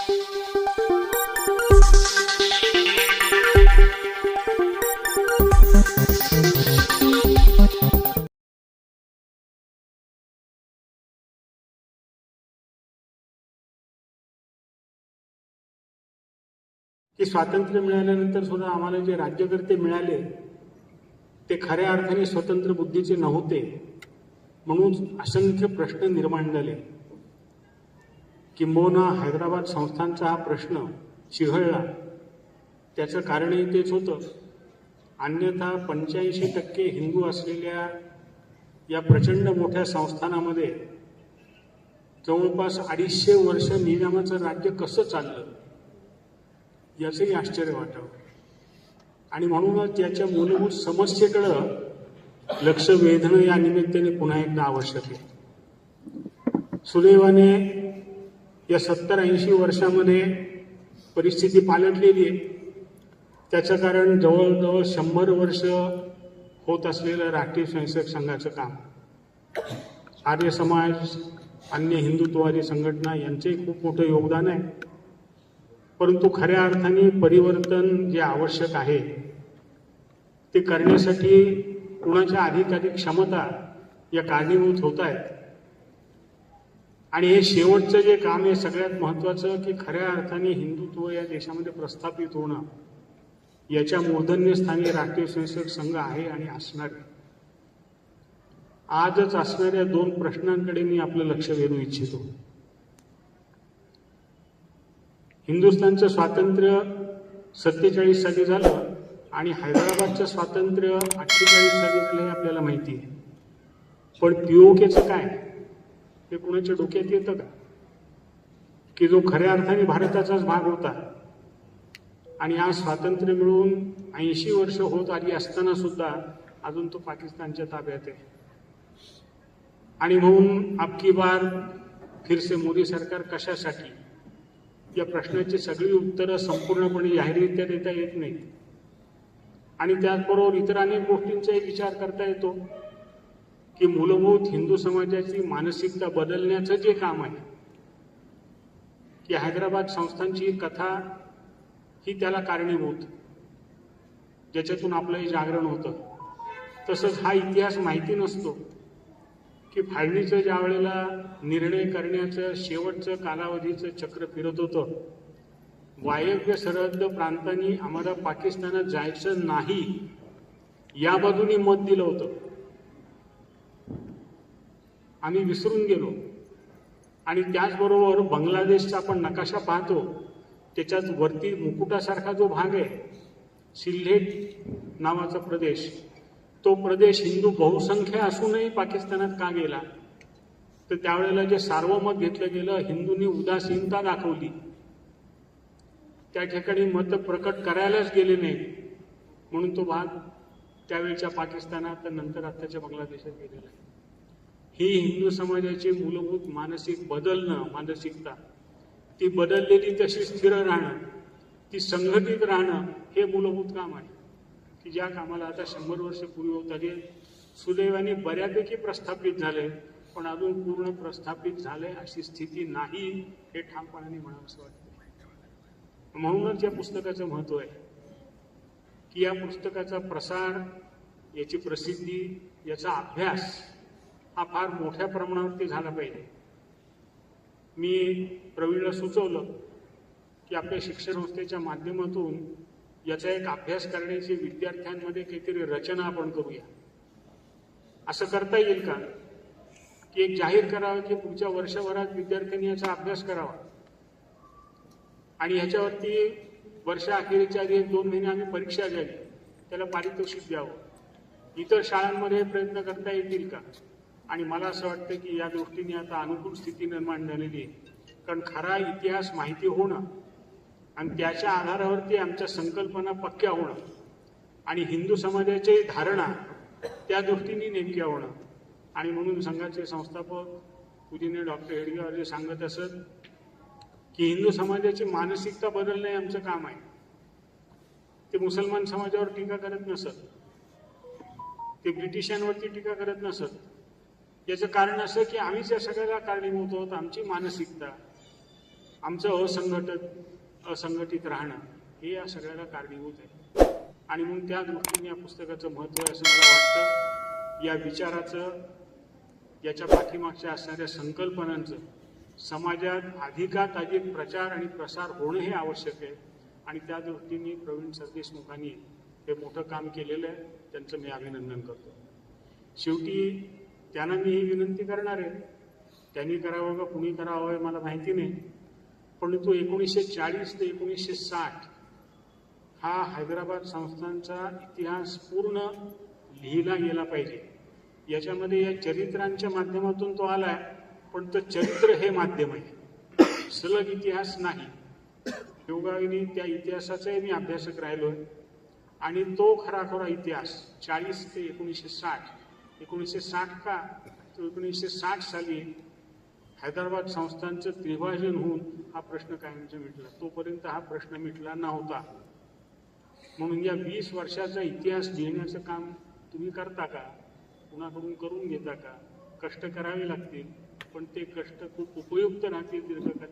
की स्वातंत्र्य मिळाल्यानंतर सुद्धा आम्हाला जे राज्यकर्ते मिळाले ते खऱ्या अर्थाने स्वतंत्र बुद्धीचे नव्हते. म्हणून असंख्य प्रश्न निर्माण झाले. किंबहुना हैदराबाद संस्थांचा हा प्रश्न चिघळला. त्याचं कारणही तेच होतं. अन्यथा पंच्याऐंशी टक्के हिंदू असलेल्या या प्रचंड मोठ्या संस्थानामध्ये जवळपास अडीचशे वर्ष निजामाचं राज्य कसं चाललं याचंही आश्चर्य वाटावं. आणि म्हणूनच याच्या मूलभूत समस्येकडं लक्ष वेधणं या निमित्ताने पुन्हा एकदा आवश्यक आहे. सुदैवाने या सत्तर ऐंशी वर्षामध्ये परिस्थिती पालटलेली आहे. त्याचं कारण जवळजवळ शंभर वर्ष होत असलेलं राष्ट्रीय स्वयंसेवक संघाचं काम. आर्य समाज अन्य हिंदुत्ववादी संघटना यांचंही खूप मोठं योगदान आहे. परंतु खऱ्या अर्थाने परिवर्तन जे आवश्यक आहे ते करण्यासाठी कुणाच्या अधिकाधिक क्षमता या कारणीभूत होत आहेत. आणि हे शेवटचं जे काम आहे सगळ्यात महत्त्वाचं की खऱ्या अर्थाने हिंदुत्व या देशामध्ये प्रस्थापित होणं याच्या मूर्धन्यस्थानी राष्ट्रीय स्वयंसेवक संघ आहे आणि असणार आहे. आजच असणाऱ्या दोन प्रश्नांकडे मी आपलं लक्ष वेधू इच्छितो. हिंदुस्थानचं स्वातंत्र्य सत्तेचाळीस साली झालं आणि हैदराबादचं स्वातंत्र्य अठ्ठेचाळीस साली झालं हे आपल्याला माहिती आहे. पण पीओकेचं काय? हे कुणाच्या डोक्यात येतं का? की जो खऱ्या अर्थाने भारताचाच भाग होता आणि आज स्वातंत्र्य मिळून ऐंशी वर्ष होत आली असताना सुद्धा अजून तो पाकिस्तानच्या ताब्यात आहे. आणि म्हणून आपकी बार फिरसे मोदी सरकार कशासाठी? या प्रश्नाची सगळी उत्तरं संपूर्णपणे जाहीररित्या देता येत नाहीत. आणि त्याचबरोबर इतर अनेक गोष्टींचाही विचार करता येतो. की मूलभूत हिंदू समाजाची मानसिकता बदलण्याचं जे काम आहे की हैदराबाद संस्थांची कथा ही त्याला कारणीभूत ज्याच्यातून आपलंही जागरण होतं. तसंच हा इतिहास माहिती नसतो की फाळणीचं ज्या वेळेला निर्णय करण्याचं शेवटचं कालावधीचं चक्र फिरत होतं वायव्य सरहद्द प्रांतांनी आम्हाला पाकिस्तानात जायचं नाही या बाजूनी मत दिलं होतं. आम्ही विसरून गेलो. आणि त्याचबरोबर बांगलादेशचा आपण नकाशा पाहतो. त्याच्यात वरती मुकुटासारखा जो भाग आहे सिल्हेट नावाचा प्रदेश तो प्रदेश हिंदू बहुसंख्य असूनही पाकिस्तानात का गेला? तर त्यावेळेला जे सार्वमत घेतलं गेलं हिंदूंनी उदासीनता दाखवली. त्या ठिकाणी मत प्रकट करायलाच गेले नाही. म्हणून तो भाग त्यावेळच्या पाकिस्तानात तर नंतर आत्ताच्या बांगलादेशात गेलेला आहे. ही हिंदू समाजाची मूलभूत मानसिक बदलणं मानसिकता ती बदललेली तशी स्थिर राहणं ती संघटित राहणं हे मूलभूत काम आहे. की ज्या कामाला आता शंभर वर्ष पूर्वी होत आली सुदैवाने बऱ्यापैकी प्रस्थापित झाले पण अजून पूर्ण प्रस्थापित झाले अशी स्थिती नाही हे ठामपणाने म्हणावं असं वाटतं. म्हणूनच या पुस्तकाचं महत्त्व आहे. की या पुस्तकाचा प्रसार याची प्रसिद्धी याचा अभ्यास हा फार मोठ्या प्रमाणावरती झाला पाहिजे. मी प्रवीणला सुचवलं की आपल्या शिक्षण संस्थेच्या माध्यमातून याचा एक अभ्यास करण्याची विद्यार्थ्यांमध्ये काहीतरी रचना आपण करूया. असं करता येईल का? की एक जाहीर करावं की पुढच्या वर्षभरात विद्यार्थ्यांनी याचा अभ्यास करावा? आणि ह्याच्यावरती वर्षाअखेरीच्या आधी एक दोन महिने आम्ही परीक्षा घ्यावी. त्याला पारितोषिक द्यावं. इतर शाळांमध्ये प्रयत्न करता येतील का? आणि मला असं वाटतं की या दृष्टीने आता अनुकूल स्थिती निर्माण झालेली आहे. कारण खरा इतिहास माहिती होणं आणि त्याच्या आधारावरती आमच्या संकल्पना पक्क्या होणं आणि हिंदू समाजाची धारणा त्या दृष्टीने नेमक्या होणं. आणि म्हणून संघाचे संस्थापक पूजनीय डॉक्टर हेडगेवार जे सांगत असत की हिंदू समाजाची मानसिकता बदलणं हे आमचं काम आहे. ते मुसलमान समाजावर टीका करत नसत. ते ब्रिटिशांवरती टीका करत नसत. याचं कारण असं की आम्हीच या सगळ्याला कारणीभूत आहोत आमची मानसिकता आमचं असंघटत असंघटित राहणं हे या सगळ्याला कारणीभूत आहे. आणि म्हणून त्या दृष्टीने या पुस्तकाचं महत्त्व आहे असं मला वाटतं. या विचाराचं याच्या पाठीमागच्या असणाऱ्या संकल्पनांचं समाजात अधिकात अधिक प्रचार आणि प्रसार होणं हे आवश्यक आहे. आणि त्या दृष्टीने प्रवीण सरदेशमुखांनी हे मोठं काम केलेलं आहे. त्यांचं मी अभिनंदन करतो. शेवटी त्यांना मी ही विनंती करणार आहे. त्यांनी करावं का कुणी करावं हे मला माहिती नाही. परंतु एकोणीसशे चाळीस ते एकोणीसशे साठ हा हैदराबाद संस्थांचा इतिहास पूर्ण लिहिला गेला पाहिजे. याच्यामध्ये या चरित्रांच्या माध्यमातून तो आलाय पण तो चरित्र हे माध्यम आहे. सलग इतिहास नाही. योगाने त्या इतिहासाचाही मी अभ्यासक राहिलोय. आणि तो खराखुरा इतिहास चाळीस ते एकोणीसशे साठ एकोणीसशे साठ का? तर एकोणीसशे साठ साली हैदराबाद संस्थांचं त्रिभाजन होऊन हा प्रश्न कायमचा मिटला. तोपर्यंत हा प्रश्न मिटला नव्हता. म्हणून या वीस वर्षाचा इतिहास लिहिण्याचं काम तुम्ही करता का? कुणाकडून करून घेता का? कष्ट करावे लागतील पण ते कष्ट खूप उपयुक्त राहतील दीर्घकाळ.